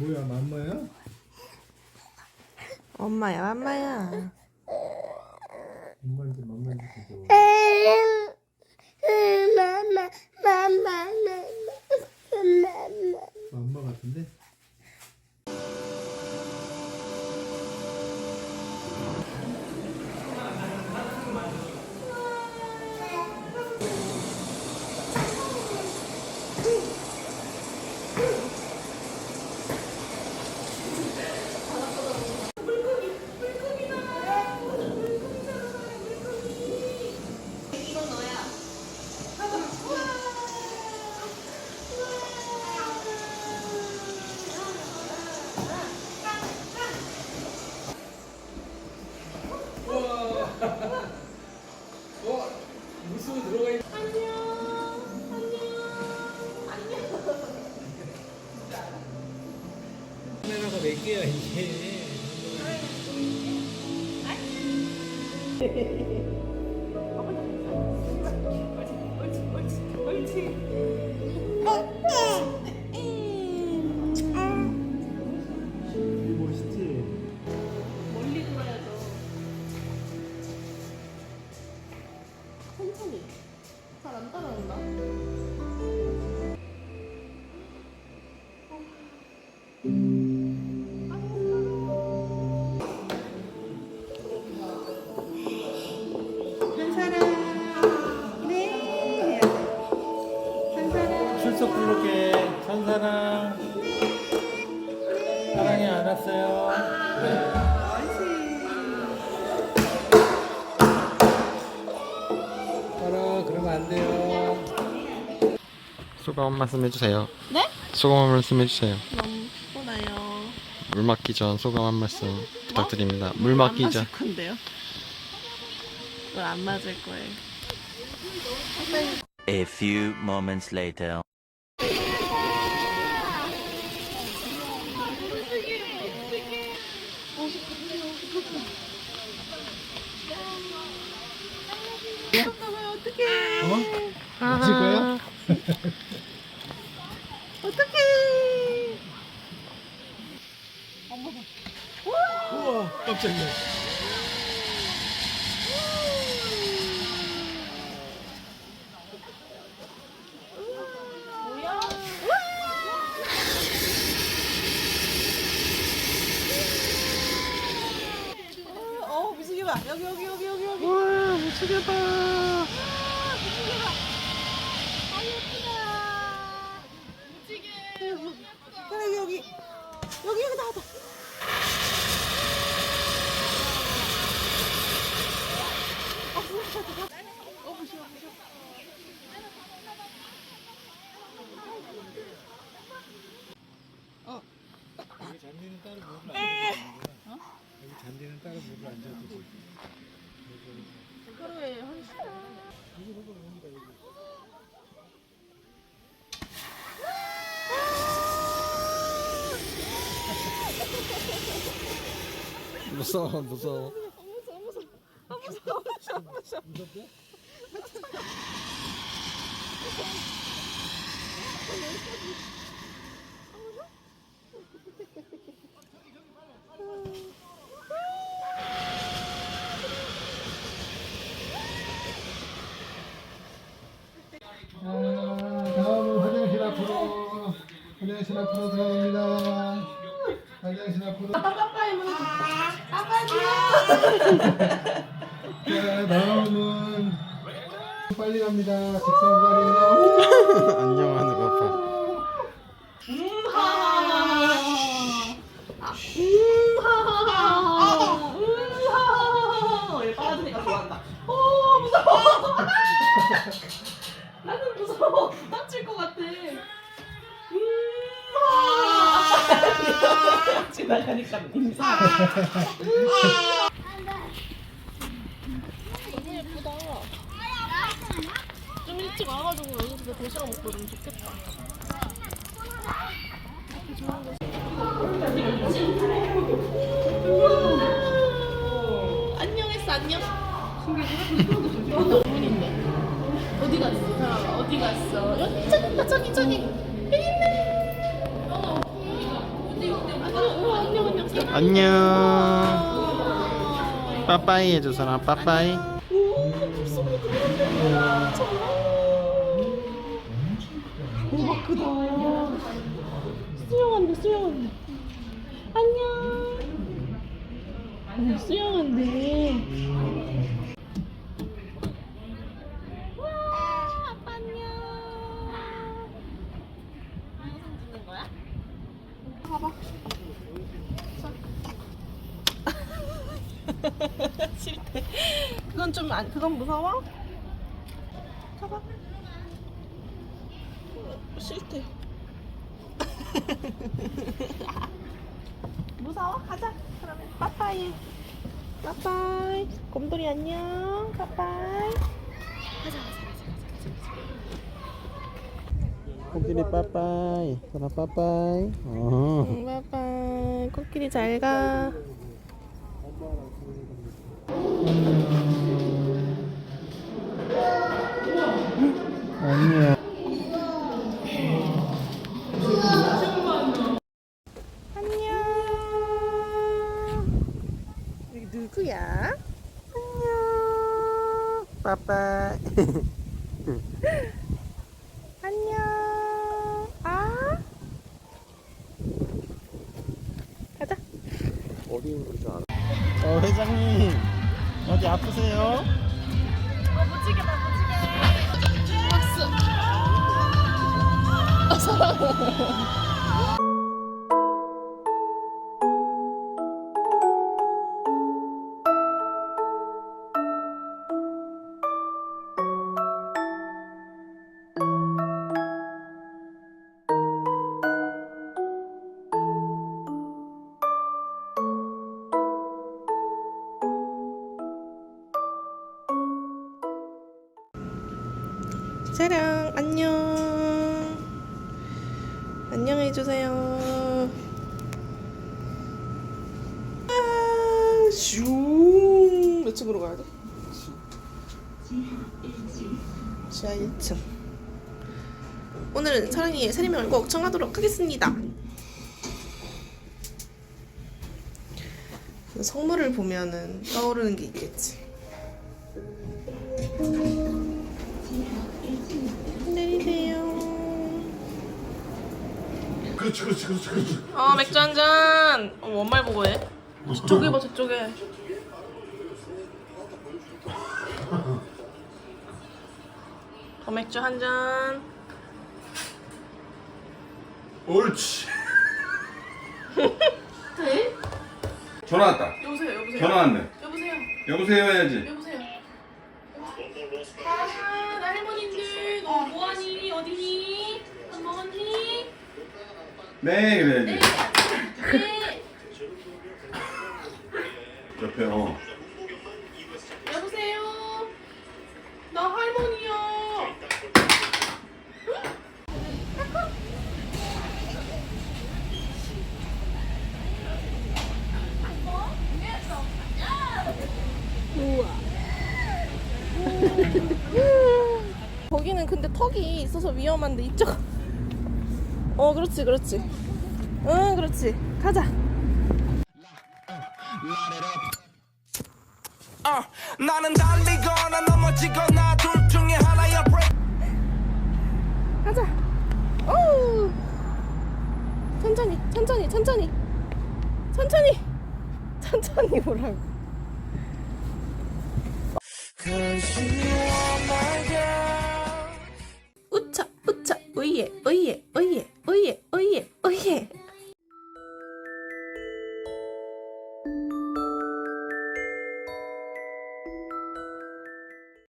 뭐야 맘마야? 엄마야 엄마야 엄마인지 맘마인지 진짜 맘마 같은데? 잘안 따라온다 출석 부를게 천사랑 사랑이 안 왔어요 따라 그러면 안 돼요 소감 한 말씀 해주세요. 네? 소감 한 말씀 해주세요. 너무 피곤해요 물 맞기 전 소감 한 말씀 부탁드립니다. 물 맞기 전. 안 맞을 건데요? 물안 맞을 거예요. A few moments later. 어? 맞을 거야? 어떡해! 우와 깜짝이야 뭐야? 어, 무슨 봐 여기, 여기, 여기, 여기, 여기. 와 미치겠다 아. 여기, 여기. 여기, 여기 나왔다. 아, 무서워. 어, 무서워, 무서워. 여기 잔디는 따로 물을 안 줘도 여기 잔디는 따로 물을 안 줘도 돼 하루에 한 시간. 무서워 무서워. 아, 다음은 화장실 앞으로 화장실 앞으로 들어갑니다 화장실 앞으로 자 다음은 빨리 갑니다 직선발입니다 안녕하는 아빠. 얘 빨아주니까 좋아한다. 오 무서워. 나는 무서워. 다칠 것 같아. 지나가니까 인사. 예쁘다. 좀 일찍 와가지고 여기서 도시락 먹고 좀 좋겠다. 안녕했어 안녕. 있네. 어디 갔어 어디 갔어? 여기 저기 있다 저기 저기 여기 있네. 어, 어디가? 안녕. 빠빠이 해줘 사람 빠빠이. 대박 크다. 수영한대, 수영한대. 안녕. 어, 수영한대. 와, 아빠 안녕. 찍는 거야? 봐봐. 싫대. 그건 좀 안, 그건 무서워? 가봐. 싫대. 무서워? 가자. 그러면 빠빠이. 빠빠이. 곰돌이 안녕. 빠빠이. 코끼리 빠빠이. 사람 빠빠이. 어. 응, 빠빠이. 코끼리 잘 가. 안녕. 안녕. 여기 누구야? 안녕. 빠빠이. 안녕. 아. 가자. 어디 있는 줄 알아? 어 회장님 어디 아프세요? 사랑 안녕. 안녕해주세요. 아, 슝. 몇 층으로 가야 돼? 지하 1층. 오늘은 사랑이의 세리명을 꼭 청하도록 하겠습니다. 성물을 보면은 떠오르는 게 있겠지. 그렇지 그렇지 그렇지 그렇지 아 맥주 한 잔. 어, 원말 보고 해. 저쪽에 봐 저쪽에. 더 맥주 한 잔. 옳지 전화 왔다. 여보세요 여보세요. 전화 왔네. 여보세요 여보세요 해야지. 네 그래야지. 네. 옆에 어. 여보세요. 나 할머니야. 거기는 근데 턱이 있어서 위험한데 이쪽. 어, 그렇지, 그렇지. 응, 그렇지. 가자. 어, 나는 달리거나 넘어지거나 둘 중에 하나야 가자. 오. 천천히, 천천히, 천천히, 천천히, 천천히 오라고.